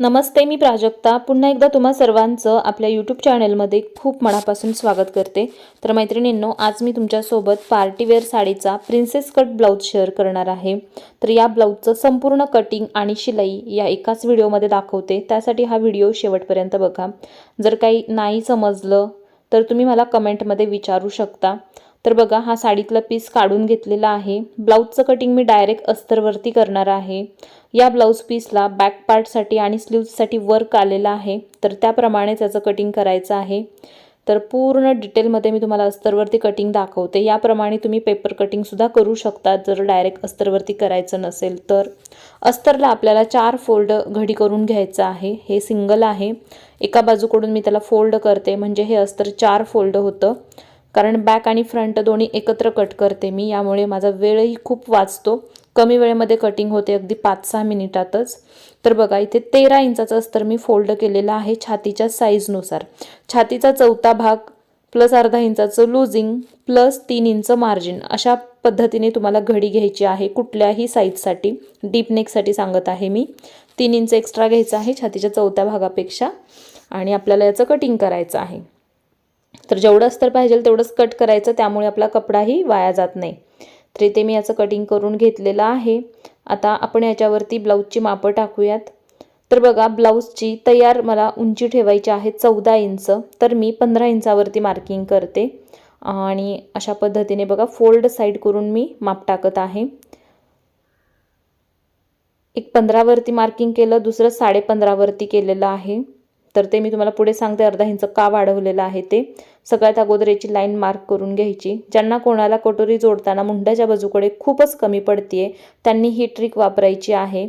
नमस्ते मी प्राजक्ता. पुन्हा एकदा तुम्हा सर्वांचं आपल्या यूट्यूब चॅनलमध्ये खूप मनापासून स्वागत करते. तर मैत्रिणींनो आज मी तुमच्यासोबत पार्टीवेअर साडीचा प्रिन्सेस कट ब्लाऊज शेअर करणार आहे. तर या ब्लाऊजचं संपूर्ण कटिंग आणि शिलाई या एकाच व्हिडिओमध्ये दाखवते. त्यासाठी हा व्हिडिओ शेवटपर्यंत बघा. जर काही नाही समजलं तर तुम्ही मला कमेंटमध्ये विचारू शकता. तर बघा हा साडीतला पीस काढून घेतलेला आहे. ब्लाऊजचं कटिंग मी डायरेक्ट अस्तरवरती करणार आहे. या ब्लाऊज पीसला बॅक पार्टसाठी आणि स्लीव्जसाठी वर्क आलेला आहे. तर त्याप्रमाणे त्याचं कटिंग करायचं आहे. तर पूर्ण डिटेलमध्ये मी तुम्हाला अस्तरवरती कटिंग दाखवते. याप्रमाणे तुम्ही पेपर कटिंगसुद्धा करू शकता जर डायरेक्ट अस्तरवरती करायचं नसेल तर. अस्तरला आपल्याला चार फोल्ड घडी करून घ्यायचं आहे. हे सिंगल आहे. एका बाजूकडून मी त्याला फोल्ड करते. म्हणजे हे अस्तर चार फोल्ड होतं. कारण बॅक आणि फ्रंट दोन्ही एकत्र कट करते मी यामुळे माझा वेळही खूप वाचतो. कमी वेळेमध्ये कटिंग होते अगदी पाच सहा मिनिटातच. तर बघा इथे तेरा इंचाचं अस्तर मी फोल्ड केलेलं आहे छातीच्या साईजनुसार छातीचा चौथा भाग प्लस अर्धा इंचाचं लूजिंग प्लस तीन इंच मार्जिन अशा पद्धतीने तुम्हाला घडी घ्यायची आहे कुठल्याही साईजसाठी डीप नेकसाठी सांगत आहे मी. तीन इंच एक्स्ट्रा घ्यायचं आहे छातीच्या चौथ्या भागापेक्षा. आणि आपल्याला याचं कटिंग करायचं आहे. तर जेवढं अस्तर पाहिजे तेवढंच कट करायचं त्यामुळे आपला कपडाही वाया जात नाही. तर इथे मी याचं कटिंग करून घेतलेलं आहे. आता आपण याच्यावरती ब्लाऊजची मापं टाकूयात. तर बघा ब्लाऊजची तयार मला उंची ठेवायची आहे चौदा इंच. तर मी पंधरा इंचावरती मार्किंग करते. आणि अशा पद्धतीने बघा फोल्ड साईड करून मी माप टाकत आहे. एक पंधरावरती मार्किंग केलं दुसरं साडेपंधरावरती केलेलं आहे. तर ते मी तुम्हाला पुढे सांगते. अर्धा इंच का वाढवलेलं आहे ते. सगळ्यात अगोदर याची लाईन मार्क करून घ्यायची. ज्यांना कोणाला कटोरी जोडताना मुंड्याच्या बाजूकडे खूपच कमी पडते त्यांनी ही ट्रिक वापरायची आहे.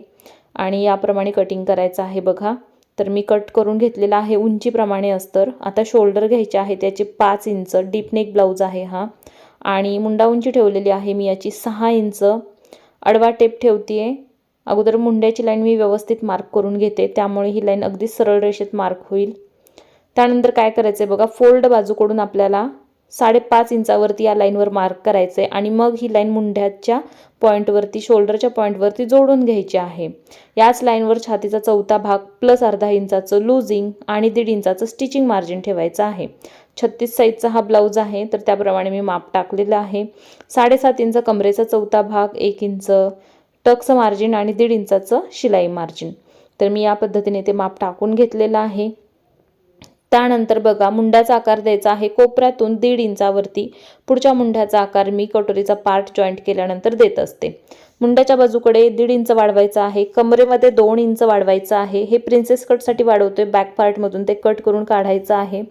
आणि याप्रमाणे कटिंग करायचं आहे बघा. तर मी कट करून घेतलेला आहे उंचीप्रमाणे अस्तर. आता शोल्डर घ्यायचे आहे त्याचे पाच इंच. डीप नेक ब्लाऊज आहे हा. आणि मुंडा उंची ठेवलेली आहे मी याची सहा इंच. अडवा टेप ठेवते अगोदर मुंड्याची लाईन मी व्यवस्थित मार्क करून घेते त्यामुळे ही लाईन अगदी सरळ रेषेत मार्क होईल. त्यानंतर काय करायचं आहे बघा फोल्ड बाजूकडून आपल्याला साडेपाच इंचावरती या लाईनवर मार्क करायचं आहे आणि मग ही लाईन मुंढ्याच्या पॉईंटवरती शोल्डरच्या पॉईंटवरती जोडून घ्यायची आहे. याच लाईनवर छातीचा चौथा भाग प्लस अर्धा इंचाचं लूजिंग आणि दीड इंचाचं स्टिचिंग मार्जिन ठेवायचं आहे. छत्तीस साईजचा हा ब्लाऊज आहे तर त्याप्रमाणे मी माप टाकलेलं आहे. साडेसात इंच कमरेचा चौथा भाग एक इंच टक्स मार्जिन आणि दीड इंचाचं शिलाई मार्जिन. तर मी या पद्धतीने ते माप टाकून घेतलेलं आहे. त्यानंतर बघा मुंड्याचा आकार द्यायचा आहे. कोपऱ्यातून दीड इंचावरती पुढच्या मुंड्याचा आकार मी कटोरीचा पार्ट जॉईंट केल्यानंतर देत असते. मुंड्याच्या बाजूकडे दीड इंच वाढवायचं आहे. कमरेमध्ये दोन इंच वाढवायचं आहे. हे प्रिन्सेस कटसाठी वाढवतोय. बॅक पार्टमधून ते कट करून काढायचं आहे.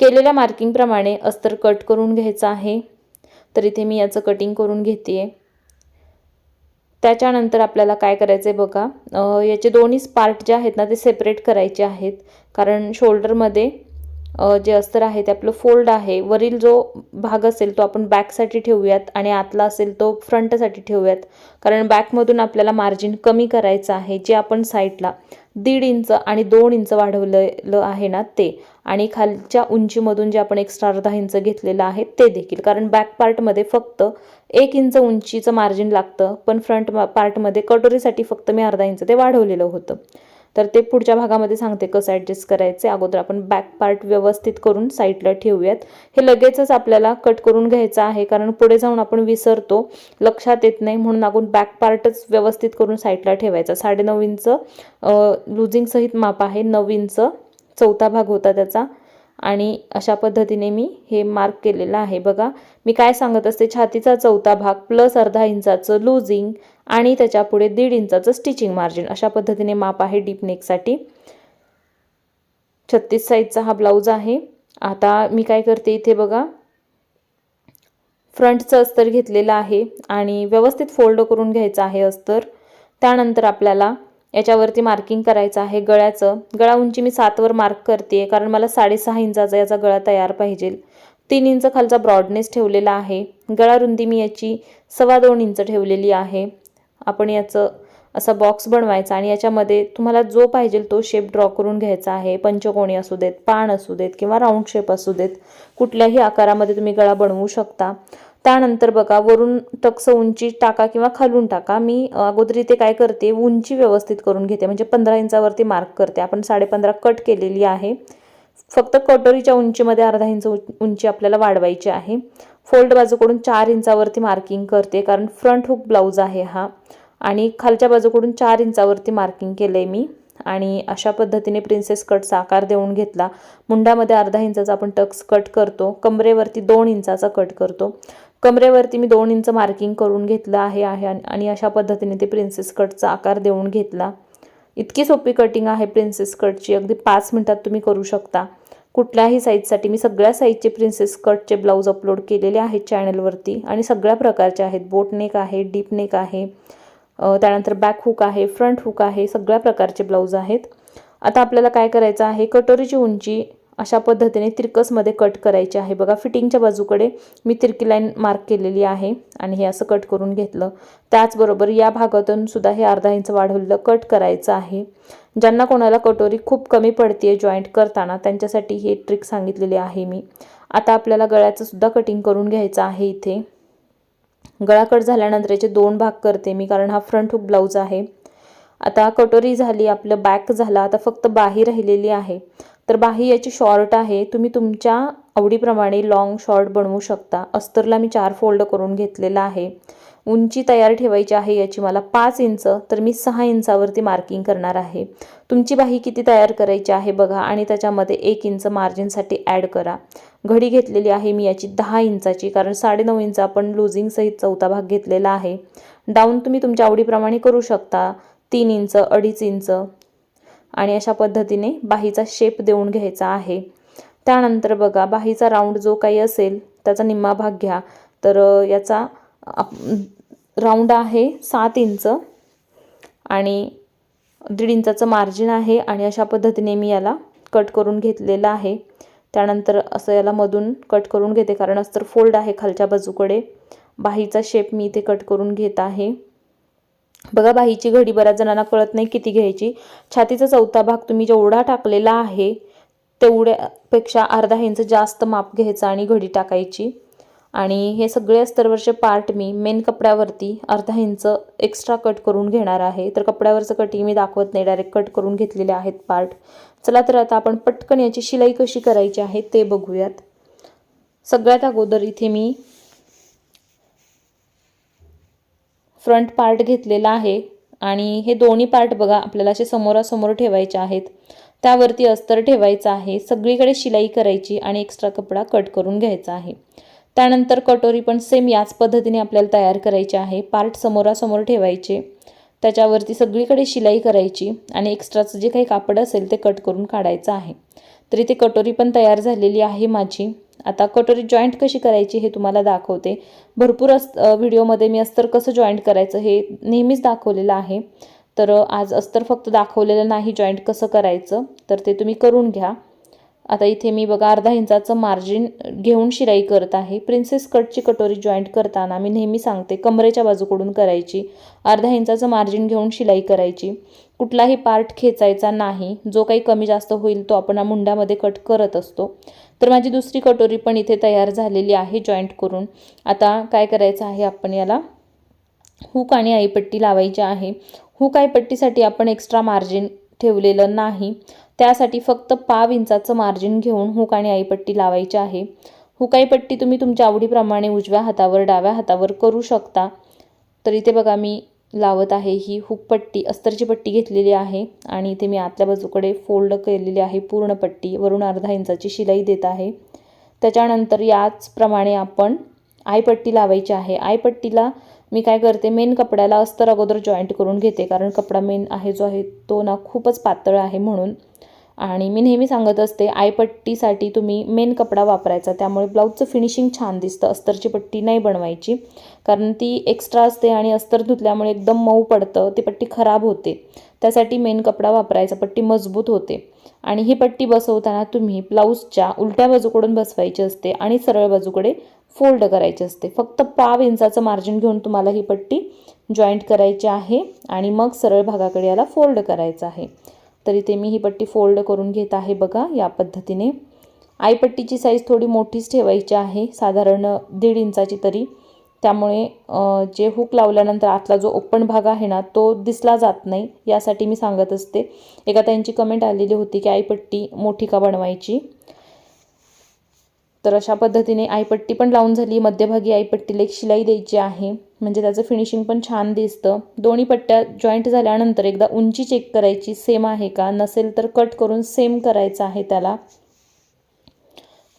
केलेल्या मार्किंगप्रमाणे अस्तर कट करून घ्यायचं आहे. तर इथे मी याचं कटिंग करून घेते त्याच्यानंतर आपल्याला काय करायचं आहे बघा याचे दोन्ही पार्ट जे आहेत ना ते सेपरेट करायचे आहेत. कारण शोल्डरमध्ये जे अस्तर आहे ते आपलं फोल्ड आहे. वरील जो भाग असेल तो आपण बॅकसाठी ठेवूयात आणि आतला असेल तो फ्रंटसाठी ठेवूयात. कारण बॅकमधून आपल्याला मार्जिन कमी करायचं आहे जे आपण साईडला दीड इंच आणि दोन इंच वाढवलेलं आहे ना ते. आणि खालच्या उंचीमधून जे आपण एक्स्ट्रा अर्धा इंच घेतलेलं आहे ते देखील. कारण बॅक पार्टमध्ये फक्त एक इंच उंचीचं मार्जिन लागतं पण फ्रंट पार्टमध्ये कटोरीसाठी फक्त मी अर्धा इंच ते वाढवलेलं होतं. तर ते पुढच्या भागामध्ये सांगते कसं ॲडजस्ट करायचे अगोदर आपण बॅक पार्ट व्यवस्थित करून साईडला ठेवूयात. हे लगेचच आपल्याला कट करून घ्यायचं आहे कारण पुढे जाऊन आपण विसरतो. लक्षात येत नाही म्हणून आपण बॅक पार्टच व्यवस्थित करून साईडला ठेवायचा. साडेनऊ इंच लुझिंगसहित माप आहे. नऊ इंच चौथा भाग होता त्याचा. आणि अशा पद्धतीने मी हे मार्क केलेलं आहे. बघा मी काय सांगत असते? छातीचा चौथा भाग प्लस अर्धा इंचाचं लूजिंग आणि त्याच्या पुढे दीड इंचाचं स्टिचिंग मार्जिन अशा पद्धतीने माप आहे डीप नेकसाठी छत्तीस साईजचा हा ब्लाऊज आहे. आता मी काय करते इथे बघा. फ्रंटचं अस्तर घेतलेलं आहे आणि व्यवस्थित फोल्ड करून घ्यायचं आहे अस्तर. त्यानंतर आपल्याला याच्यावरती मार्किंग करायचं आहे गळ्याचं. गळा उंची मी सातवर मार्क करते कारण मला साडेसहा इंचाचा याचा गळा तयार पाहिजे. तीन इंच खालचा ब्रॉडनेस ठेवलेला आहे. गळा रुंदी मी याची सव्वा दोन इंच ठेवलेली आहे. आपण याचं असा बॉक्स बनवायचा आणि याच्यामध्ये तुम्हाला जो पाहिजे तो शेप ड्रॉ करून घ्यायचा आहे. पंचकोणी असू देत पान असू देत किंवा राऊंड शेप असू देत. कुठल्याही आकारामध्ये तुम्ही गळा बनवू शकता. त्यानंतर बघा वरून टक्स उंची टाका किंवा खालून टाका. मी अगोदर इथे काय करते उंची व्यवस्थित करून घेते. म्हणजे पंधरा इंचावरती मार्क करते. आपण साडेपंधरा कट केलेली आहे. फक्त कटोरीच्या उंचीमध्ये अर्धा इंच उंची आपल्याला वाढवायची आहे. फोल्ड बाजूकडून चार इंचावरती मार्किंग करते कारण फ्रंट हुक ब्लाऊज आहे हा. आणि खालच्या बाजूकडून चार इंचावरती मार्किंग केलं आहे मी. आणि अशा पद्धतीने प्रिन्सेस कटचा आकार देऊन घेतला. मुंडामध्ये अर्धा इंचाचा आपण टक्स कट करतो. कमरेवरती दोन इंचाचा कट करतो. कमरेवरती मी दोन इंच मार्किंग करून घेतलं आहे आहे आणि- अशा पद्धतीने ते प्रिन्सेस कटचा आकार देऊन घेतला. इतकी सोपी कटिंग आहे प्रिन्सेस कटची अगदी पाच मिनटात तुम्ही करू शकता. कुठल्याही साईजसाठी मी सगळ्या साईजचे प्रिन्सेस कटचे ब्लाऊज अपलोड केलेले आहेत चॅनलवरती आणि सगळ्या प्रकारचे आहेत. बोट नेक आहे डीप नेक आहे त्यानंतर बॅक हुक आहे फ्रंट हुक आहे सगळ्या प्रकारचे ब्लाऊज आहेत. आता आपल्याला काय करायचं आहे? कटोरीची उंची अशा पद्धतीने तिरकसमध्ये कट करायची आहे. बघा फिटिंगच्या बाजूकडे मी तिरकी लाईन मार्क केलेली आहे आणि हे असं कट करून घेतलं. त्याचबरोबर या भागातून सुद्धा हे अर्धा इंच वाढवलेलं कट करायचं आहे. ज्यांना कोणाला कटोरी खूप कमी पडते जॉईंट करताना त्यांच्यासाठी ही ट्रिक सांगितलेली आहे मी. आता आपल्याला गळ्याचं सुद्धा कटिंग करून घ्यायचं आहे इथे. गळा कट झाल्यानंतर याचे दोन भाग करते मी कारण हा फ्रंट हुक ब्लाऊज आहे. आता कटोरी झाली आपलं बॅक झाला आता फक्त बाही राहिलेली आहे. तर बाही याची शॉर्ट आहे. तुम्ही तुमच्या आवडीप्रमाणे लॉंग शॉर्ट बनवू शकता. अस्तरला मी चार फोल्ड करून घेतलेला आहे. उंची तयार ठेवायची आहे याची मला पाच इंच तर मी सहा इंचावरती मार्किंग करणार आहे. तुमची बाही किती तयार करायची आहे बघा आणि त्याच्यामध्ये एक इंच मार्जिनसाठी ॲड करा. घडी घेतलेली आहे मी याची दहा इंचाची कारण साडेनऊ इंच आपण लुझिंगसहित चौथा भाग घेतलेला आहे. डाऊन तुम्ही तुमच्या आवडीप्रमाणे करू शकता. तीन इंच अडीच इंच आणि अशा पद्धतीने बाहीचा शेप देऊन घ्यायचा आहे. त्यानंतर बघा बाहीचा राऊंड जो काही असेल त्याचा निम्मा भाग घ्या. तर याचा राऊंड आहे सात इंच आणि दीड इंचाचं मार्जिन आहे आणि अशा पद्धतीने मी याला कट करून घेतलेलं आहे. त्यानंतर असं याला मधून कट करून घेते कारण अस्तर फोल्ड आहे खालच्या बाजूकडे. बाहीचा शेप मी इथे कट करून घेत आहे. बघा बाहीची घडी बऱ्याच जणांना कळत नाही किती घ्यायची. छातीचा चौथा भाग तुम्ही जेवढा टाकलेला आहे तेवढ्यापेक्षा अर्धा इंच जास्त माप घ्यायचा आणि घडी टाकायची. आणि हे सगळे अस्तरवरचे पार्ट मी मेन कपड्यावरती अर्धा इंच एक्स्ट्रा कट करून घेणार आहे. तर कपड्यावरचं कटिंग मी दाखवत नाही डायरेक्ट कट करून घेतलेले आहेत पार्ट चला तर आता आपण पटकन याची शिलाई कशी करायची आहे ते बघूयात. सगळ्यात अगोदर इथे मी फ्रंट पार्ट घेतलेला आहे. आणि हे दोन्ही पार्ट बघा आपल्याला असे समोरासमोर ठेवायचे आहेत. त्यावरती अस्तर ठेवायचं आहे. सगळीकडे शिलाई करायची आणि एक्स्ट्रा कपडा कट करून घ्यायचा आहे. त्यानंतर कटोरी पण सेम याच पद्धतीने आपल्याला तयार करायची आहे. पार्ट समोरासमोर ठेवायचे. त्याच्यावरती सगळीकडे शिलाई करायची आणि एक्स्ट्राचं जे काही कापड असेल ते कट करून काढायचं आहे. तरी ते कटोरी पण तयार झालेली आहे माझी. आता कटोरी जॉईंट कशी करायची हे तुम्हाला दाखवते. भरपूर अस व्हिडिओमध्ये मी अस्तर कसं जॉईंट करायचं हे नेहमीच दाखवलेलं आहे. तर आज अस्तर फक्त दाखवलेलं नाही जॉईंट कसं करायचं तर ते तुम्ही करून घ्या. आता इथे मी बघा अर्धा इंचाचं मार्जिन घेऊन शिलाई करत आहे. प्रिन्सेस कटची कटोरी जॉईंट करताना मी नेहमी सांगते कमरेच्या बाजूकडून करायची. अर्धा इंचाचं मार्जिन घेऊन शिलाई करायची. कुठलाही पार्ट खेचायचा नाही. जो काही कमी जास्त होईल तो आपण मुंड्यामध्ये कट करत असतो. तर माझी दुसरी कटोरी पण इथे तयार झालेली आहे जॉईंट करून. आता काय करायचं आहे आपण याला? हुक आणि आईपट्टी लावायची आहे. हुक आईपट्टीसाठी आपण एक्स्ट्रा मार्जिन ठेवलेलं नाही. त्यासाठी फक्त पाव इंचाचं मार्जिन घेऊन हुक आणि आईपट्टी लावायची आहे. हुकाईपट्टी तुम्ही तुमच्या आवडीप्रमाणे उजव्या हातावर डाव्या हातावर करू शकता. तर इथे बघा मी लावत आहे. ही हुक पट्टी अस्तरची पट्टी घेतलेली आहे आणि इथे मी आतल्या बाजूकडे फोल्ड केलेली आहे पूर्ण पट्टी. वरून अर्धा इंचाची शिलाई देत आहे. त्याच्यानंतर याचप्रमाणे आपण आयपट्टी लावायची आहे. आयपट्टीला मी काय करते मेन कपड्याला अस्तर अगोदर जॉईंट करून घेते कारण कपडा मेन आहे जो आहे तो ना खूपच पातळ आहे म्हणून. आणि मी नेहमी सांगत असते आयपट्टीसाठी तुम्ही मेन कपडा वापरायचा. त्यामुळे ब्लाऊजचं फिनिशिंग छान दिसतं. अस्तरची पट्टी नाही बनवायची. कारण ती एक्स्ट्रा असते आणि अस्तर धुतल्यामुळे एकदम मऊ पडतं. ती पट्टी खराब होते. त्यासाठी मेन कपडा वापरायचा. पट्टी मजबूत होते. आणि ही पट्टी बसवताना तुम्ही ब्लाऊजच्या उलट्या बाजूकडून बसवायची असते आणि सरळ बाजूकडे फोल्ड करायची असते. फक्त पाव इंचाचं मार्जिन घेऊन तुम्हाला ही पट्टी जॉईंट करायची आहे आणि मग सरळ भागाकडे याला फोल्ड करायचं आहे. तर इथे मी ही पट्टी फोल्ड करून घेत आहे बघा या पद्धतीने. आईपट्टीची साईज थोडी मोठीच ठेवायची आहे साधारण दीड इंचाची तरी. त्यामुळे जे हुक लावल्यानंतर आतला जो ओपन भाग आहे ना तो दिसला जात नाही यासाठी मी सांगत असते. एका त्यांची कमेंट आलेली होती की आईपट्टी मोठी का बनवायची? तर अशा पद्धतीने आईपट्टी पण लावून झाली. मध्यभागी आईपट्टीला एक शिलाई द्यायची आहे. म्हणजे त्याचं फिनिशिंग पण छान दिसतं. दोन्ही पट्ट्या जॉईंट झाल्यानंतर एकदा उंची चेक करायची. सेम आहे का? नसेल तर कट करून सेम करायचं आहे त्याला.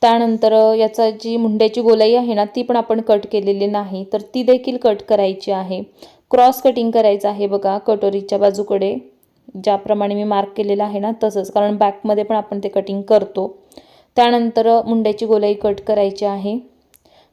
त्यानंतर याचा जी मुंड्याची गोलाई आहे ना ती पण आपण कट केलेली नाही. तर ती देखील कट करायची आहे. क्रॉस कटिंग करायचं आहे बघा कटोरीच्या बाजूकडे. ज्याप्रमाणे मी मार्क केलेलं आहे ना तसंच. कारण बॅकमध्ये पण आपण ते कटिंग करतो. त्यानंतर मुंड्याची गोलाई कट करायची आहे.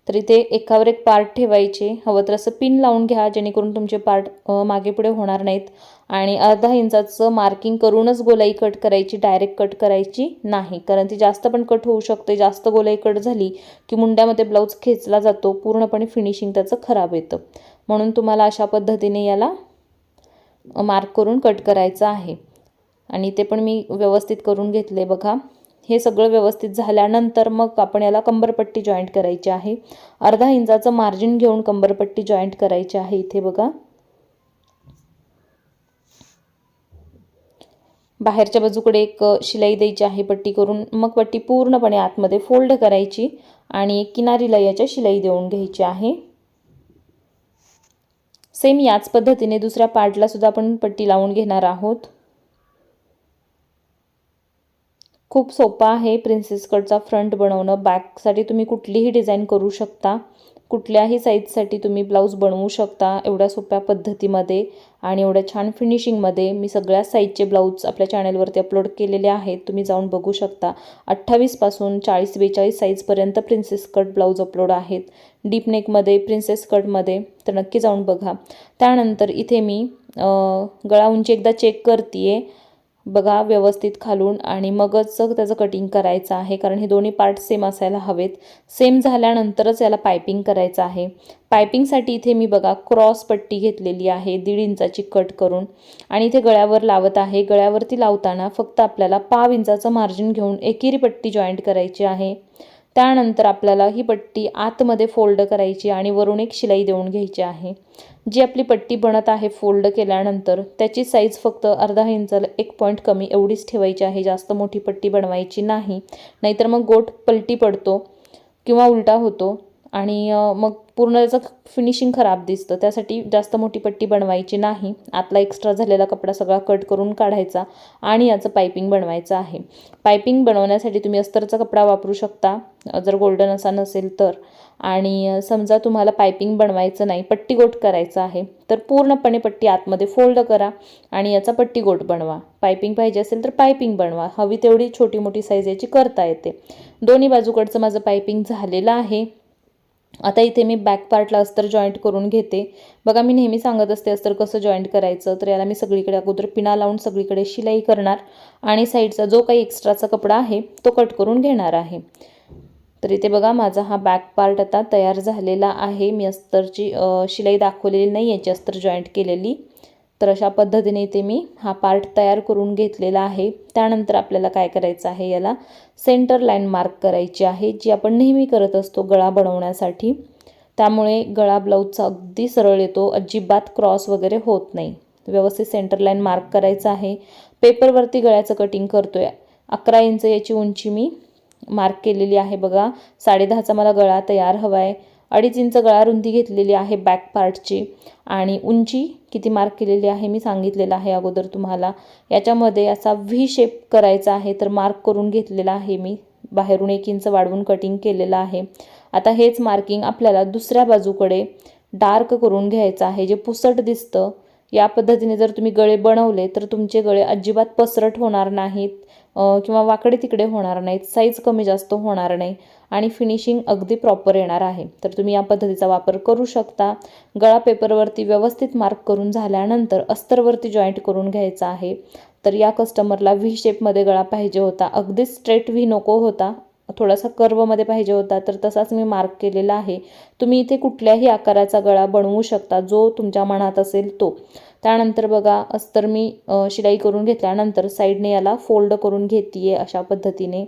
तर इथे एकावर एक पार्ट ठेवायचे. हवं तर असं पिन लावून घ्या जेणेकरून तुमचे पार्ट मागे पुढे होणार नाहीत. आणि अर्धा इंचाचं मार्किंग करूनच गोलाई कट करायची डायरेक्ट कट करायची नाही. कारण ती जास्त पण कट होऊ शकते. जास्त गोलाई कट झाली की मुंड्यामध्ये ब्लाऊज खेचला जातो पूर्णपणे फिनिशिंग त्याचं खराब येतं. म्हणून तुम्हाला अशा पद्धतीने याला मार्क करून कट करायचं आहे. आणि ते पण मी व्यवस्थित करून घेतले बघा. हे सगळं व्यवस्थित झाल्यानंतर मग आपण याला कंबरपट्टी जॉईंट करायची आहे. अर्धा इंचाचं मार्जिन घेऊन कंबरपट्टी जॉईंट करायची आहे इथे बघा. बाहेरच्या बाजूकडे एक शिलाई द्यायची आहे पट्टी करून. मग पट्टी पूर्णपणे आतमध्ये फोल्ड करायची आणि एक किनारीला याच्या शिलाई देऊन घ्यायची आहे. सेम याच पद्धतीने दुसऱ्या पार्टला सुद्धा आपण पट्टी लावून घेणार आहोत. खूप सोपा आहे प्रिन्सेस कटचा फ्रंट बनवणं. बॅकसाठी तुम्ही कुठलीही डिझाईन करू शकता. कुठल्याही साईजसाठी तुम्ही ब्लाऊज बनवू शकता एवढ्या सोप्या पद्धतीमध्ये आणि एवढ्या छान फिनिशिंगमध्ये मी सगळ्या साईजचे ब्लाऊज आपल्या चॅनलवरती अपलोड केलेले आहेत. तुम्ही जाऊन बघू शकता. अठ्ठावीसपासून चाळीस बेचाळीस साईजपर्यंत प्रिन्सेस कट ब्लाऊज अपलोड आहेत. डीप नेकमध्ये प्रिन्सेस कटमध्ये तर नक्की जाऊन बघा. त्यानंतर इथे मी गळा उंची एकदा चेक करते आहे बघा व्यवस्थित खालून आणि मगच त्याचं कटिंग करायचं आहे कारण हे दोन्ही पार्ट सेम असायला हवेत. सेम झाल्यानंतरच याला पायपिंग करायचं आहे. पायपिंगसाठी इथे मी बघा क्रॉस पट्टी घेतलेली आहे दीड इंचाची कट करून. आणि इथे गळ्यावर लावत आहे. गळ्यावरती लावताना फक्त आपल्याला पाव इंचाचं मार्जिन घेऊन एकेरी पट्टी जॉईंट करायची आहे. त्यानंतर आपल्याला ही पट्टी आतमध्ये फोल्ड करायची आणि वरून एक शिलाई देऊन घ्यायची आहे. जी आपली पट्टी बनत आहे फोल्ड केल्यानंतर त्याची साईज फक्त अर्धा इंचाला एक पॉईंट कमी एवढीच ठेवायची आहे. जास्त मोठी पट्टी बनवायची नाही. नाहीतर मग गोठ पलटी पडतो किंवा उलटा होतो आणि मग पूर्ण त्याचं फिनिशिंग खराब दिसतं. त्यासाठी जास्त मोठी पट्टी बनवायची नाही. आतला एक्स्ट्रा झालेला कपडा सगळा कट करून काढायचा आणि याचं पायपिंग बनवायचं आहे. पायपिंग बनवण्यासाठी तुम्ही अस्तरचा कपडा वापरू शकता जर गोल्डन असा नसेल तर. आणि समजा तुम्हाला पायपिंग बनवायचं नाही पट्टी गोट करायचं आहे तर पूर्णपणे पट्टी आतमध्ये फोल्ड करा आणि याचा पट्टी गोट बनवा. पायपिंग पाहिजे असेल तर पायपिंग बनवा. हवी तेवढी छोटी मोठी साईज याची करता येते. दोन्ही बाजूकडचं माझं पायपिंग झालेलं आहे. आता इथे मी बॅक पार्टला अस्तर जॉईंट करून घेते. बघा मी नेहमी सांगत असते अस्तर कसं जॉईंट करायचं? तर याला मी सगळीकडे अगोदर पिना लावून सगळीकडे शिलाई करणार आणि साईडचा जो काही एक्स्ट्राचा कपडा आहे तो कट करून घेणार आहे. तर इथे बघा माझा हा बॅक पार्ट आता तयार झालेला आहे. मी अस्तरची शिलाई दाखवलेली नाही याची अस्तर जॉईंट केलेली. तर अशा पद्धतीने इथे मी हा पार्ट तयार करून घेतलेला आहे. त्यानंतर आपल्याला काय करायचं आहे? याला सेंटर लाईन मार्क करायची आहे जी आपण नेहमी करत असतो गळा बनवण्यासाठी. त्यामुळे गळा ब्लाऊजचा अगदी सरळ येतो अजिबात क्रॉस वगैरे होत नाही. व्यवस्थित सेंटर लाईन मार्क करायचं आहे. पेपरवरती गळ्याचं कटिंग करतोय. अकरा इंच याची उंची मी मार्क केलेली आहे बघा. साडेदहाचा मला गळा तयार हवा आहे अडीच इंच गळा रुंदी घेतलेली आहे बॅक पार्टची आणि उंची किती मार्क केलेली आहे मी सांगितलेलं आहे अगोदर तुम्हाला. याच्यामध्ये असा व्ही शेप करायचा आहे तर मार्क करून घेतलेला आहे मी. बाहेरून एक इंच वाढवून कटिंग केलेलं आहे. आता हेच मार्किंग आपल्याला दुसऱ्या बाजूकडे डार्क करून घ्यायचं आहे. जे पुसट दिसतं या पद्धतीने जर तुम्ही गळे बनवले तर तुमचे गळे अजिबात पसरट होणार नाहीत किंवा वाकडे तिकडे होणार नाहीत साईज कमी जास्त होणार नाही आणि फिनिशिंग अगदी प्रॉपर येणार आहे. तर तुम्ही या पद्धतीचा वापर करू शकता. गळा पेपरवरती व्यवस्थित मार्क करून झाल्यानंतर अस्तरवरती जॉईंट करून घ्यायचा आहे. तर या कस्टमरला व्ही शेपमध्ये गळा पाहिजे होता. अगदी स्ट्रेट व्ही नको होता. थोडासा कर्वमध्ये पाहिजे होता तर तसाच मी मार्क केलेला आहे. तुम्ही इथे कुठल्याही आकाराचा गळा बनवू शकता जो तुमच्या मनात असेल तो. त्यानंतर बघा अस्तर मी शिलाई करून घेतल्यानंतर साईडने याला फोल्ड करून घेते अशा पद्धतीने.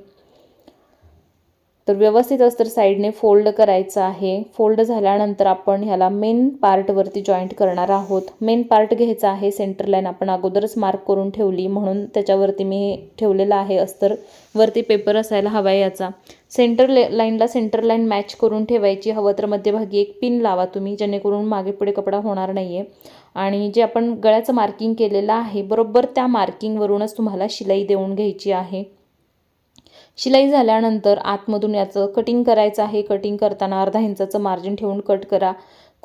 तर व्यवस्थित अस्तर साईडने फोल्ड करायचं आहे. फोल्ड झाल्यानंतर आपण ह्याला मेन पार्टवरती जॉईंट करणार आहोत. मेन पार्ट घ्यायचा आहे. सेंटर लाईन आपण अगोदरच मार्क करून ठेवली. म्हणून त्याच्यावरती मी हे ठेवलेलं आहे अस्तर. वरती पेपर असायला हवा आहे याचा. सेंटर ले लाईनला सेंटर लाईन मॅच करून ठेवायची. हवं तर मध्यभागी एक पिन लावा तुम्ही जेणेकरून मागे पुढे कपडा होणार नाही आहे आणि जे आपण गळ्याचं मार्किंग केलेलं आहे बरोबर त्या मार्किंगवरूनच तुम्हाला शिलाई देऊन घ्यायची आहे. शिलाई झाल्यानंतर आतमधून याचं कटिंग करायचं आहे. कटिंग करताना अर्धा इंचाचं मार्जिन ठेवून कट करा.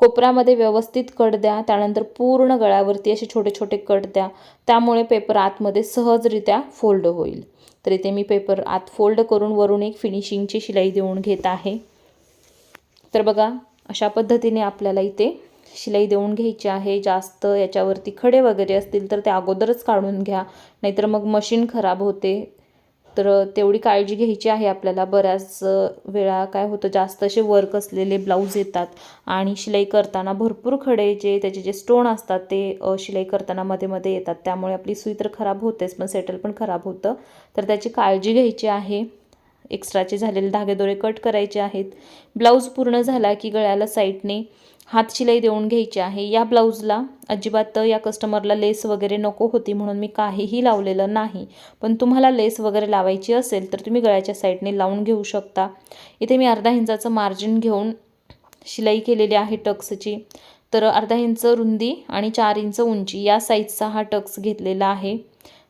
कोपऱ्यामध्ये व्यवस्थित कट द्या. त्यानंतर पूर्ण गळ्यावरती असे छोटे छोटे कट द्या. त्यामुळे पेपर आतमध्ये सहजरित्या फोल्ड होईल. तर इथे मी पेपर आत फोल्ड करून वरून एक फिनिशिंगची शिलाई देऊन घेत आहे. तर बघा अशा पद्धतीने आपल्याला इथे शिलाई देऊन घ्यायची आहे. जास्त याच्यावरती खडे वगैरे असतील तर ते अगोदरच काढून घ्या. नाहीतर मग मशीन खराब होते. तर तेवढी काळजी घ्यायची आहे आपल्याला. बऱ्याच वेळा काय होतं जास्त असे वर्क असलेले ब्लाऊज येतात आणि शिलाई करताना भरपूर खडे जे त्याचे जे स्टोन असतात ते शिलाई करताना मध्ये मध्ये येतात. त्यामुळे आपली सुई तर खराब होतेच पण सेटल पण खराब होतं. तर त्याची काळजी घ्यायची आहे. एक्स्ट्राचे झालेले धागेदोरे कट करायचे आहेत. ब्लाऊज पूर्ण झाला की गळ्याला साईडने हात शिलाई देऊन घ्यायची आहे. या ब्लाऊजला अजिबात या कस्टमरला लेस वगैरे नको होती म्हणून मी काहीही लावलेलं नाही. पण तुम्हाला लेस वगैरे लावायची असेल तर तुम्ही गळ्याच्या साईडने लावून घेऊ शकता. इथे मी अर्धा इंचाचं मार्जिन घेऊन शिलाई केलेली आहे टक्सची. तर अर्धा इंच रुंदी आणि चार इंच उंची या साईजचा हा टक्स घेतलेला आहे.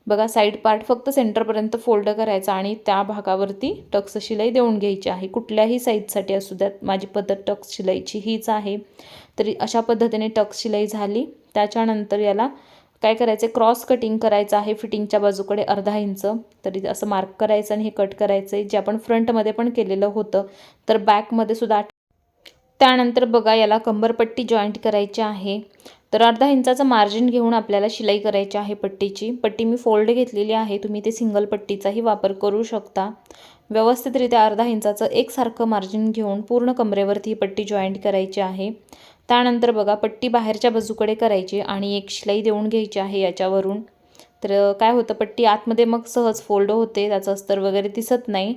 बघा साईड पार्ट फक्त सेंटरपर्यंत फोल्ड करायचा आणि त्या भागावरती टक्स शिलाई देऊन घ्यायची आहे. कुठल्याही साईजसाठी असू द्यात माझी पद्धत टक्स शिलाईची हीच आहे. तरी अशा पद्धतीने टक्स शिलाई झाली. त्याच्यानंतर याला काय करायचं आहे क्रॉस कटिंग करायचं आहे फिटिंगच्या बाजूकडे अर्धा इंच तरी असं मार्क करायचं आणि हे कट करायचं आहे जे आपण फ्रंटमध्ये पण केलेलं होतं. तर बॅकमध्ये सुद्धा त्यानंतर बघा याला कंबरपट्टी जॉईंट करायची आहे. तर अर्धा इंचाचं मार्जिन घेऊन आपल्याला शिलाई करायची आहे पट्टीची. पट्टी मी फोल्ड घेतलेली आहे. तुम्ही ते सिंगल पट्टीचाही वापर करू शकता. व्यवस्थितरित्या अर्धा इंचाचं एकसारखं मार्जिन घेऊन पूर्ण कमरेवरती ही पट्टी जॉईंट करायची आहे. त्यानंतर बघा पट्टी बाहेरच्या बाजूकडे करायची आणि एक शिलाई देऊन घ्यायची आहे याच्यावरून. तर काय होतं पट्टी आतमध्ये मग सहज फोल्ड होते त्याचं अस्तर वगैरे दिसत नाही.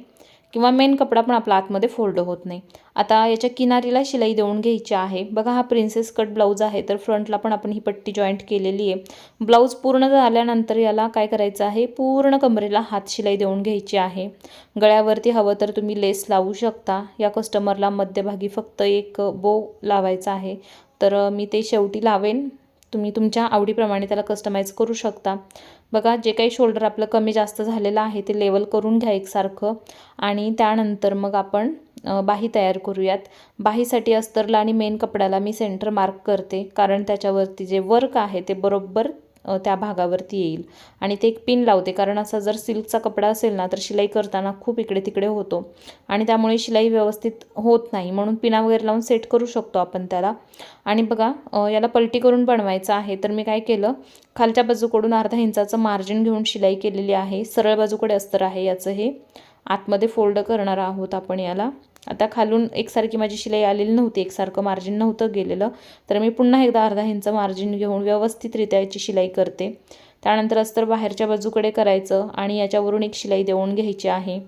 किंवा मेन कपडा पण आपला आतमध्ये फोल्ड होत नाही. आता याच्या किनारीला शिलाई देऊन घ्यायची आहे. बघा हा प्रिन्सेस कट ब्लाऊज आहे तर फ्रंटला पण आपण ही पट्टी जॉईंट केलेली आहे. ब्लाऊज पूर्ण झाल्यानंतर याला काय करायचं आहे? पूर्ण कमरेला हात शिलाई देऊन घ्यायची आहे. गळ्यावरती हवं तर तुम्ही लेस लावू शकता. या कस्टमरला मध्यभागी फक्त एक बो लावायचा आहे. तर मी ते शेवटी लावेन. तुम्ही तुमच्या आवडीप्रमाणे त्याला कस्टमाइज करू शकता. बघा जे काही शोल्डर आपलं कमी जास्त झालेलं आहे ते लेवल करून घ्या एकसारखं. आणि त्यानंतर मग आपण बाही तयार करूयात. बाहीसाठी अस्तरला आणि मेन कपड्याला मी सेंटर मार्क करते. कारण त्याच्यावरती जे वर्क आहे ते बरोबर त्या भागावरती येईल. आणि ते एक पिन लावते. कारण असा जर सिल्कचा कपडा असेल ना तर शिलाई करताना खूप इकडे तिकडे होतो. आणि त्यामुळे शिलाई व्यवस्थित होत नाही. म्हणून पिना वगैरे लावून सेट करू शकतो आपण त्याला. आणि बघा याला पलटी करून बनवायचं आहे. तर मी काय केलं खालच्या बाजूकडून अर्धा इंचाचं मार्जिन घेऊन शिलाई केलेली आहे. सरळ बाजूकडे अस्तर आहे याचं हे. आतमध्ये फोल्ड करणार आहोत आपण याला. आता खालून एकसारखी माझी शिलाई आलेली नव्हती एकसारखं मार्जिन नव्हतं गेलेलं. तर मी पुन्हा एकदा अर्धा इंच मार्जिन घेऊन व्यवस्थितरित्या याची शिलाई करते. त्यानंतर अस्तर बाहेरच्या बाजूकडे करायचं आणि याच्यावरून एक शिलाई देऊन घ्यायची आहे.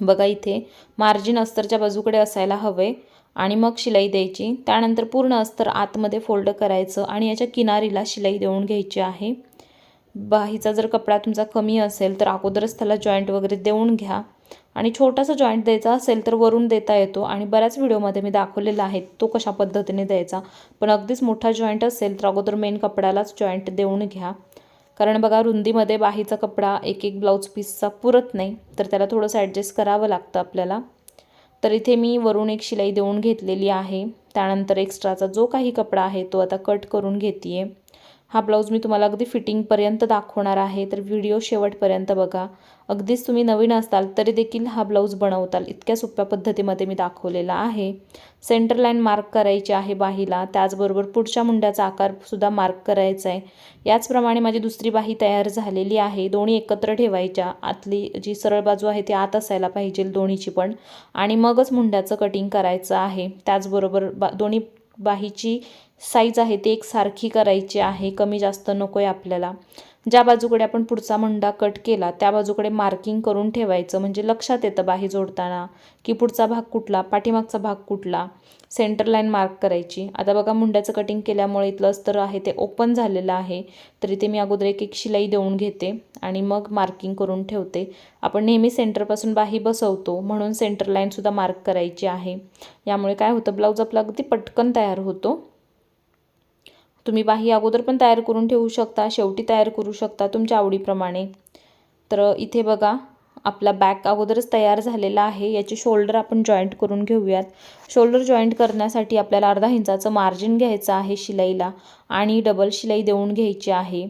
बघा इथे मार्जिन अस्तरच्या बाजूकडे असायला हवे आणि मग शिलाई द्यायची. त्यानंतर पूर्ण अस्तर आतमध्ये फोल्ड करायचं आणि याच्या किनारीला शिलाई देऊन घ्यायची आहे. बाहीचा जर कपडा तुमचा कमी असेल तर अगोदरच त्याला जॉईंट वगैरे देऊन घ्या. आणि छोटासा जॉईंट द्यायचा असेल तर वरून देता येतो. आणि बऱ्याच व्हिडिओमध्ये मी दाखवलेला आहे तो कशा पद्धतीने द्यायचा. पण अगदीच मोठा जॉईंट असेल तर अगोदर मेन कपड्यालाच जॉईंट देऊन घ्या. कारण बघा रुंदीमध्ये बाहीचा कपडा एक एक ब्लाऊज पीसचा पुरत नाही. तर त्याला थोडंसं ॲडजस्ट करावं लागतं आपल्याला. तर इथे मी वरून एक शिलाई देऊन घेतलेली आहे. त्यानंतर एक्स्ट्राचा जो काही कपडा आहे तो आता कट करून घेते आहे हा ब्लाऊज मी तुम्हाला अगदी फिटिंगपर्यंत दाखवणार आहे. तर व्हिडिओ शेवटपर्यंत बघा. अगदीच तुम्ही नवीन असाल तरी देखील हा ब्लाऊज बनवताल. इतक्या सोप्या पद्धतीमध्ये मी दाखवलेला आहे. सेंटर लाईन मार्क करायची आहे बाहीला. त्याचबरोबर पुढच्या मुंड्याचा आकारसुद्धा मार्क करायचा आहे. याचप्रमाणे माझी दुसरी बाही तयार झालेली आहे. दोन्ही एकत्र ठेवायच्या. आतली जी सरळ बाजू आहे ती आत असायला पाहिजे दोन्हीची पण. आणि मगच मुंड्याचं कटिंग करायचं आहे. त्याचबरोबर बा दोन्ही बाहीची साईज आहे ती एकसारखी करायची आहे कमी जास्त नको आहे आपल्याला. ज्या बाजूकडे आपण पुढचा मुंडा कट केला त्या बाजूकडे मार्किंग करून ठेवायचं. म्हणजे लक्षात येतं बाही जोडताना की पुढचा भाग कुठला पाठीमागचा भाग कुठला सेंटर लाईन मार्क करायची. आता बघा मुंड्याचं कटिंग केल्यामुळे इथलं अस्तर आहे ते ओपन झालेलं आहे. तर इथे मी अगोदर एक एक शिलाई देऊन घेते आणि मग मार्किंग करून ठेवते. आपण नेहमी सेंटरपासून बाही बसवतो म्हणून सेंटर लाईनसुद्धा मार्क करायची आहे. यामुळे काय होतं ब्लाऊज आपला अगदी पटकन तयार होतो. तुम्ही बाही अगोदर पण तयार करून ठेवू शकता शेवटी तयार करू शकता तुमच्या आवडीप्रमाणे. तर इथे बघा आपला बॅक अगोदरच तयार झालेला आहे. याचे शोल्डर आपण जॉईंट करून घेऊयात. शोल्डर जॉईंट करण्यासाठी आपल्याला अर्धा इंचाचं मार्जिन घ्यायचं आहे शिलाईला आणि डबल शिलाई देऊन घ्यायची आहे.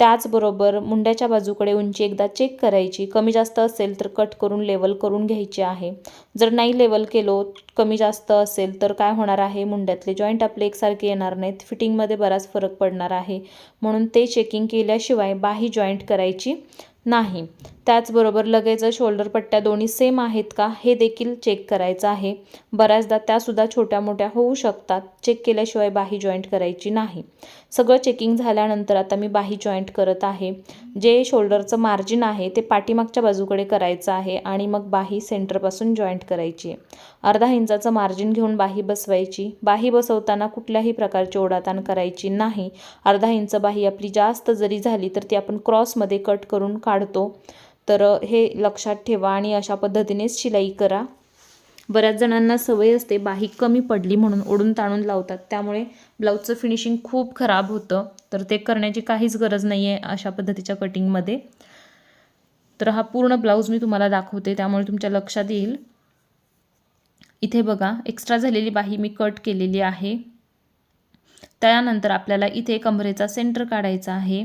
त्याचबरोबर मुंड्याच्या बाजूकडे उंची एकदा चेक करायची. कमी जास्त असेल तर कट करून लेवल करून घ्यायची आहे. जर नाही लेवल केलो कमी जास्त असेल तर काय होणार आहे? मुंड्यातले जॉईंट आपले एकसारखे येणार नाहीत. फिटिंगमध्ये बराच फरक पडणार आहे. म्हणून ते चेकिंग केल्याशिवाय बाही जॉईंट करायची. नाही. त्याचबरोबर लगेच शोल्डर पट्ट्या दोन्ही सेम आहेत का हे देखील चेक करायचं आहे. बऱ्याचदा त्यासुद्धा छोट्या मोठ्या होऊ शकतात. चेक केल्याशिवाय बाही जॉईंट करायची नाही. सगळं चेकिंग झाल्यानंतर आता मी बाही जॉईंट करत आहे. जे शोल्डरचं मार्जिन आहे ते पाठीमागच्या बाजूकडे करायचं आहे आणि मग बाही सेंटरपासून जॉईंट करायची आहे. अर्धा इंचाचं मार्जिन घेऊन बाही बसवायची. बाही बसवताना कुठल्याही प्रकारची ओढाताण करायची नाही. अर्धा इंच बाही आपली जास्त जरी झाली तर ती आपण क्रॉसमध्ये कट करून काढतो. तर हे लक्षात ठेवा आणि अशा पद्धतीनेच शिलाई करा. बऱ्याच जणांना सवय असते बाही कमी पडली म्हणून ओढून ताणून लावतात. त्यामुळे ब्लाऊजचं फिनिशिंग खूप खराब होतं. तर ते करण्याची काहीच गरज नाही आहे अशा पद्धतीच्या कटिंगमध्ये. तर हा पूर्ण ब्लाऊज मी तुम्हाला दाखवते. त्यामुळे तुमच्या लक्षात येईल. इथे बघा एक्स्ट्रा झालेली बाही मी कट केलेली आहे. त्यानंतर आपल्याला इथे कमरेचा सेंटर काढायचा आहे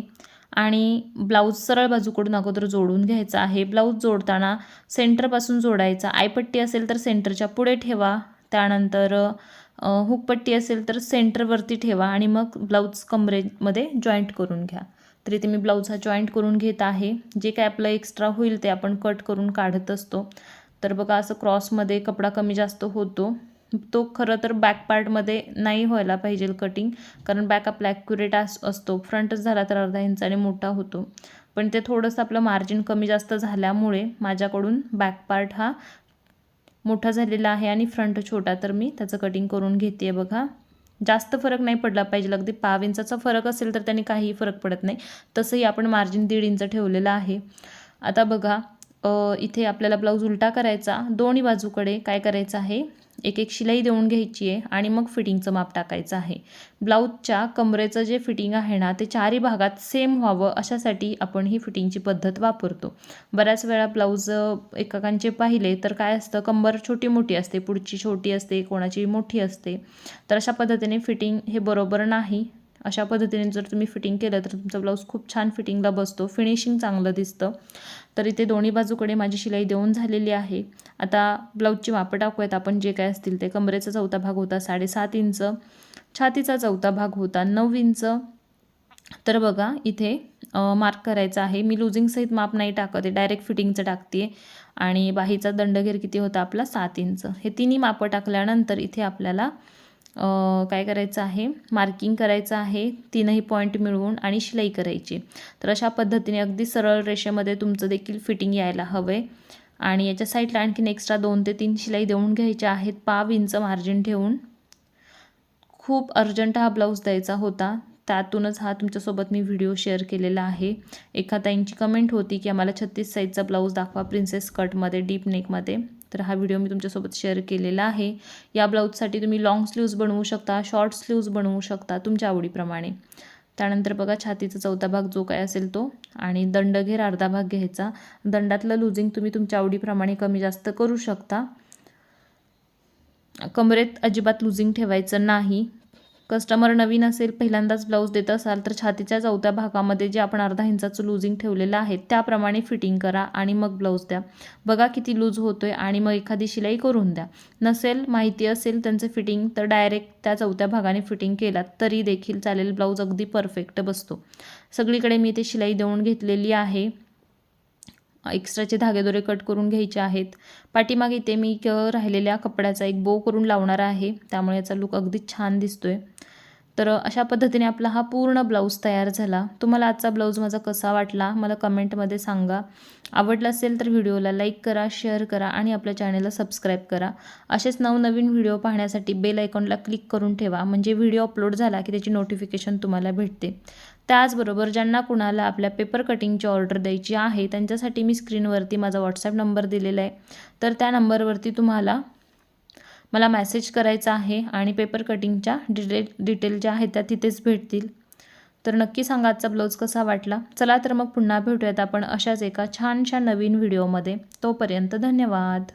आणि ब्लाऊज सरळ बाजूकडून अगोदर जोडून घ्यायचा आहे. ब्लाऊज जोडताना सेंटरपासून जोडायचा. आयपट्टी असेल तर सेंटरच्या पुढे ठेवा. त्यानंतर हुकपट्टी असेल तर सेंटरवरती ठेवा आणि मग ब्लाऊज कमरेमध्ये जॉईंट करून घ्या. तर इथे मी ब्लाऊज हा जॉईंट करून घेत आहे. जे काय आपलं एक्स्ट्रा होईल ते आपण कट करून काढत असतो. तर बघा असं क्रॉसमध्ये कपडा कमी जास्त होतो. तो खरं तर बॅक पार्टमध्ये नाही व्हायला पाहिजे कटिंग कारण बॅक आपला ॲक्युरेट अस असतो. फ्रंटच झाला तर अर्धा इंचाने मोठा होतो. पण ते थोडंसं आपलं मार्जिन कमी जास्त झाल्यामुळे माझ्याकडून बॅक पार्ट हा मोठा झालेला आहे आणि फ्रंट छोटा तर मी त्याचं कटिंग करून घेते बघा. जास्त फरक नाही पडला पाहिजे. अगदी पाव इंचाचा फरक असेल तर त्याने काहीही फरक पडत नाही. तसंही आपण मार्जिन दीड इंच ठेवलेलं आहे. आता बघा इथे आपल्याला ब्लाऊज उलटा करायचा. दोन्ही बाजूकडे काय करायचं आहे? एक एक शिलाई देऊन घ्यायची आहे आणि मग फिटिंगचं माप टाकायचं आहे. ब्लाऊजच्या कमरेचं जे फिटिंग आहे ना ते चारही भागात सेम व्हावं अशासाठी आपण ही फिटिंगची पद्धत वापरतो. बऱ्याच वेळा ब्लाऊज एकाकांचे पाहिले तर काय असतं कंबर छोटी मोठी असते पुढची छोटी असते कोणाची मोठी असते. तर अशा पद्धतीने फिटिंग हे बरोबर नाही. अशा पद्धतीने जर तुम्ही फिटिंग केलं तर तुमचा ब्लाऊज खूप छान फिटिंगला बसतो. फिनिशिंग चांगलं दिसतं. तर इथे दोन्ही बाजूकडे माझी शिलाई देऊन झालेली आहे. आता ब्लाऊजची मापं टाकूयात. आपण जे काय असतील ते. कमरेचा चौथा भाग होता साडेसात इंच. छातीचा चौथा भाग होता नऊ इंच. तर बघा इथे मार्क करायचा आहे. मी लुझिंगसहित माप नाही टाकत आहे. डायरेक्ट फिटिंगचं टाकते आणि बाहीचा दंडघेर किती होता? आपला सात इंच. हे तिन्ही मापं टाकल्यानंतर इथे आपल्याला काय करायचं आहे? मार्किंग करायचं आहे. तीनही पॉईंट मिळवून आणि शिलाई करायची. तर अशा पद्धतीने अगदी सरळ रेषेमध्ये तुमचं देखील फिटिंग यायला हवं. आहे आणि याच्या साईडला आणखीन एक्स्ट्रा दोन ते तीन शिलाई देऊन घ्यायच्या आहेत. पाव इंच मार्जिन ठेवून. खूप अर्जंट हा ब्लाऊज द्यायचा होता. त्यातूनच हा तुमच्यासोबत मी व्हिडिओ शेअर केलेला आहे. एका ताईंची कमेंट होती की आम्हाला छत्तीस साईजचा ब्लाऊज दाखवा प्रिन्सेस कटमध्ये डीप नेकमध्ये तर हा व्हिडिओ मी तुमच्यासोबत शेअर केलेला आहे. या ब्लाऊजसाठी तुम्ही लाँग स्लीव्ज बनवू शकता शॉर्ट स्लीव्ज बनवू शकता तुमच्या आवडीप्रमाणे. त्यानंतर बघा छातीचा चौथा भाग जो काय असेल तो आणि दंडघेर अर्धा भाग घ्यायचा. दंडातलं लुझिंग तुम्ही तुमच्या आवडीप्रमाणे कमी जास्त करू शकता. कमरेत अजिबात लुझिंग ठेवायचं नाही. कस्टमर नवीन असेल पहिल्यांदाच ब्लाऊज देत असाल तर छातीच्या चौथ्या भागामध्ये जे आपण अर्धा इंचाचं लुझिंग ठेवलेलं आहे त्याप्रमाणे फिटिंग करा आणि मग ब्लाऊज द्या. बघा किती लूज होतोय आणि मग एखादी शिलाई करून द्या. नसेल माहिती असेल त्यांचं फिटिंग तर डायरेक्ट त्या चौथ्या भागाने फिटिंग केलात तरी देखील चालेल ब्लाऊज अगदी परफेक्ट बसतो. सगळीकडे मी ते शिलाई देऊन घेतलेली आहे. एक्स्ट्राचे धागेदोरे कट करून घ्यायचे आहेत. पाठीमागे इथे मी राहिलेल्या कपड्याचा एक बो करून लावणार आहे. त्यामुळे याचा लुक अगदी छान दिसतोय. तर अशा पद्धतीने आपला हा पूर्ण ब्लाऊज तयार झाला. तुम्हाला आजचा ब्लाऊज माझा कसा वाटला मला कमेंटमध्ये सांगा. आवडला असेल तर व्हिडिओला लाईक करा शेअर करा आणि आपल्या चॅनेलला सबस्क्राईब करा. असेच नवनवीन व्हिडिओ पाहण्यासाठी बेल आयकॉनला क्लिक करून ठेवा. म्हणजे व्हिडिओ अपलोड झाला की त्याची नोटिफिकेशन तुम्हाला भेटते. त्याचबरोबर ज्यांना कुणाला आपल्या पेपर कटिंगची ऑर्डर द्यायची आहे त्यांच्यासाठी मी स्क्रीनवरती माझा व्हॉट्सॲप नंबर दिलेला आहे. तर त्या नंबरवरती तुम्हाला मला मॅसेज करायचा आहे आणि पेपर कटिंगच्या डिटेल डिटेल ज्या आहेत त्या तिथेच भेटतील. तर नक्की सांगा आजचा ब्लाऊज कसा वाटला? चला तर मग पुन्हा भेटूयात आपण अशाच एका छानशा नवीन व्हिडिओमध्ये तोपर्यंत धन्यवाद.